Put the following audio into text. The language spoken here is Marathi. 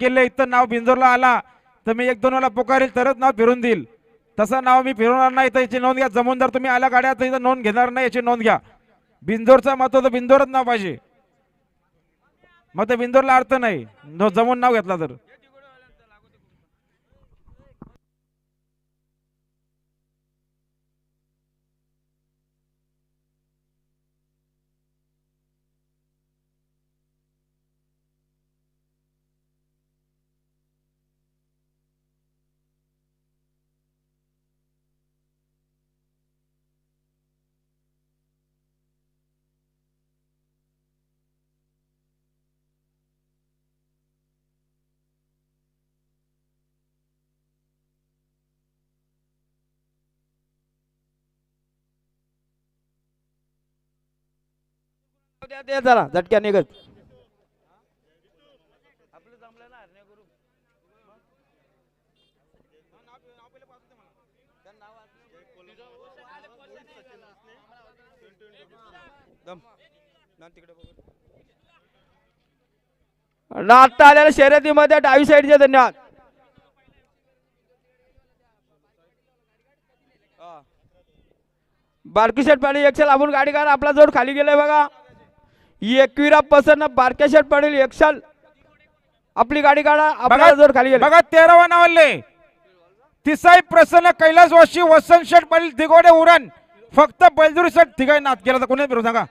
गेले इथं नाव बिंजोरला आला तर मी एक दोन वेळा पुकारेल तरच नाव फिरून देईल. तसं नाव मी फिरवणार नाही तर याची नोंद घ्या. जमून जर तुम्ही आल्या गाड्या तर इथं नोंद घेणार नाही याची नोंद घ्या. बिंदोरचा महत्त्व तर बिंदोरच नाव पाहिजे. मग ते बिंदोरला अर्थ नाही. जमून नाव घेतला तर. द्या द्या जरा झटक्या निघत. ना आता आलेल्या शर्यतीमध्ये डावी साईडचे धन्यवाद. बारकी शेट पाटील एक्सेल आपण गाडी काढ आपला जोड खाली गेलाय बघा. एकविरा पसंत बारक्या शेट पाटील एक्सेल आपली गाडी काढा आपला जोड खाली गेला. बघा तेरावा नावाले. तिसाई प्रसन्न कैलास वाशी वसंत शेठ पाटील दिगोडे उरण. फक्त बैलजुरी शेठ तिघाई नाथ केला तर कोणी फिरू सांगा?